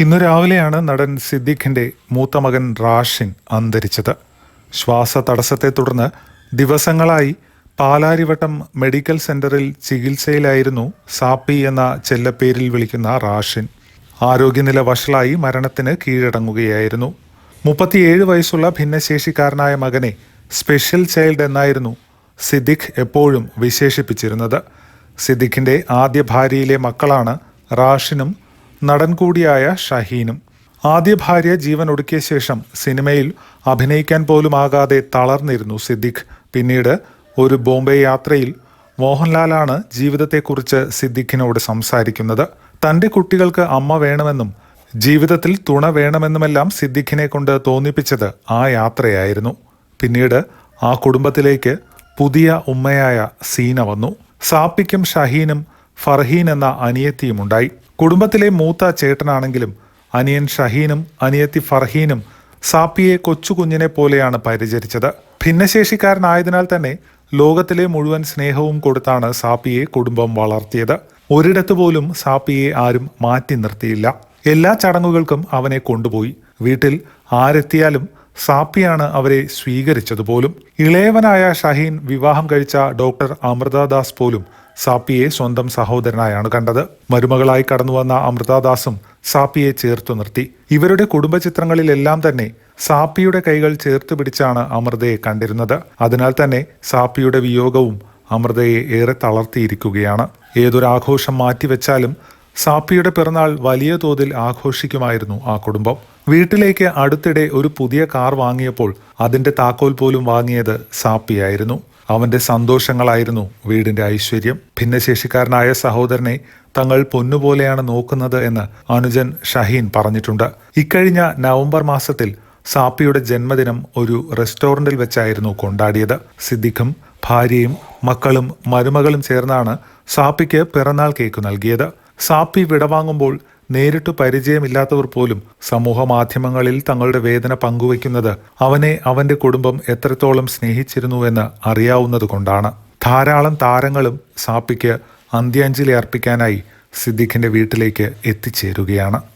ഇന്നു രാവിലെയാണ് നടൻ സിദ്ദിഖിന്റെ മൂത്ത മകൻ റാഷിൻ അന്തരിച്ചത്. ശ്വാസ തടസ്സത്തെ തുടർന്ന് ദിവസങ്ങളായി പാലാരിവട്ടം മെഡിക്കൽ സെന്ററിൽ ചികിത്സയിലായിരുന്നു സാപ്പി എന്ന ചെല്ലപ്പേരിൽ വിളിക്കുന്ന റാഷിൻ. ആരോഗ്യനില വഷളായി മരണത്തിന് കീഴടങ്ങുകയായിരുന്നു. മുപ്പത്തിയേഴ് വയസ്സുള്ള ഭിന്നശേഷിക്കാരനായ മകനെ സ്പെഷ്യൽ ചൈൽഡ് എന്നായിരുന്നു സിദ്ദിഖ് എപ്പോഴും വിശേഷിപ്പിച്ചിരുന്നത്. സിദ്ദിഖിന്റെ ആദ്യ ഭാര്യയിലെ മക്കളാണ് റാഷിനും നടൻ കൂടിയായ ഷഹീനും. ആദ്യ ഭാര്യ ജീവൻ ഒടുക്കിയ ശേഷം സിനിമയിൽ അഭിനയിക്കാൻ പോലും ആകാതെ തളർന്നിരുന്നു സിദ്ദിഖ്. പിന്നീട് ഒരു ബോംബെ യാത്രയിൽ മോഹൻലാലാണ് ജീവിതത്തെക്കുറിച്ച് സിദ്ദിഖിനോട് സംസാരിക്കുന്നത്. തന്റെ കുട്ടികൾക്ക് അമ്മ വേണമെന്നും ജീവിതത്തിൽ തുണ വേണമെന്നുമെല്ലാം സിദ്ദിഖിനെ കൊണ്ട് തോന്നിപ്പിച്ചത് ആ യാത്രയായിരുന്നു. പിന്നീട് ആ കുടുംബത്തിലേക്ക് പുതിയ ഉമ്മയായ സീന വന്നു. സാപ്പിക്കും ഷഹീനും ഫർഹീൻ എന്ന അനിയത്തിയുമുണ്ടായി. കുടുംബത്തിലെ മൂത്ത ചേട്ടനാണെങ്കിലും അനിയൻ ഷഹീനും അനിയത്തി ഫർഹീനും സാപ്പിയെ കൊച്ചുകുഞ്ഞിനെ പോലെയാണ് പരിചരിച്ചത്. ഭിന്നശേഷിക്കാരനായതിനാൽ തന്നെ ലോകത്തിലെ മുഴുവൻ സ്നേഹവും കൊടുത്താണ് സാപ്പിയെ കുടുംബം വളർത്തിയത്. ഒരിടത്തുപോലും സാപ്പിയെ ആരും മാറ്റി നിർത്തിയില്ല. എല്ലാ ചടങ്ങുകൾക്കും അവനെ കൊണ്ടുപോയി. വീട്ടിൽ ആരെത്തിയാലും സാപ്പിയാണ് അവരെ സ്വീകരിച്ചതുപോലും. ഇളയവനായ ഷഹീൻ വിവാഹം കഴിച്ച ഡോക്ടർ അമൃതദാസ് പോലും സാപ്പിയെ സ്വന്തം സഹോദരനായാണ് കണ്ടത്. മരുമകളായി കടന്നുവന്ന അമൃതാദാസും സാപ്പിയെ ചേർത്തു നിർത്തി. ഇവരുടെ കുടുംബ ചിത്രങ്ങളിലെല്ലാം തന്നെ സാപ്പിയുടെ കൈകൾ ചേർത്ത് പിടിച്ചാണ് അമൃതയെ കണ്ടിരുന്നത്. അതിനാൽ തന്നെ സാപ്പിയുടെ വിയോഗവും അമൃതയെ ഏറെ തളർത്തിയിരിക്കുകയാണ്. ഏതൊരാഘോഷം മാറ്റിവെച്ചാലും സാപ്പിയുടെ പിറന്നാൾ വലിയ തോതിൽ ആഘോഷിക്കുമായിരുന്നു ആ കുടുംബം. വീട്ടിലേക്ക് അടുത്തിടെ ഒരു പുതിയ കാർ വാങ്ങിയപ്പോൾ അതിന്റെ താക്കോൽ പോലും വാങ്ങിയത് സാപ്പിയായിരുന്നു. അവന്റെ സന്തോഷങ്ങളായിരുന്നു വീടിന്റെ ഐശ്വര്യം. ഭിന്നശേഷിക്കാരനായ സഹോദരനെ തങ്ങൾ പൊന്നുപോലെയാണ് നോക്കുന്നത് എന്ന് അനുജൻ ഷഹീൻ പറഞ്ഞിട്ടുണ്ട്. ഇക്കഴിഞ്ഞ നവംബർ മാസത്തിൽ സാപ്പിയുടെ ജന്മദിനം ഒരു റെസ്റ്റോറന്റിൽ വെച്ചായിരുന്നു കൊണ്ടാടിയത്. സിദ്ദിഖും ഭാര്യയും മക്കളും മരുമകളും ചേർന്നാണ് സാപ്പിക്ക് പിറന്നാൾ കേക്ക് നൽകിയത്. സാപ്പി വിടവാങ്ങുമ്പോൾ നേരിട്ട് പരിചയമില്ലാത്തവർ പോലും സമൂഹ മാധ്യമങ്ങളിൽ തങ്ങളുടെ വേദന പങ്കുവയ്ക്കുന്നത് അവനെ അവന്റെ കുടുംബം എത്രത്തോളം സ്നേഹിച്ചിരുന്നുവെന്ന് അറിയാവുന്നതുകൊണ്ടാണ് ധാരാളം താരങ്ങളും സാപ്പിക്ക് അന്ത്യാഞ്ജലി അർപ്പിക്കാനായി സിദ്ദിഖിന്റെ വീട്ടിലേക്ക് എത്തിച്ചേരുകയാണ്.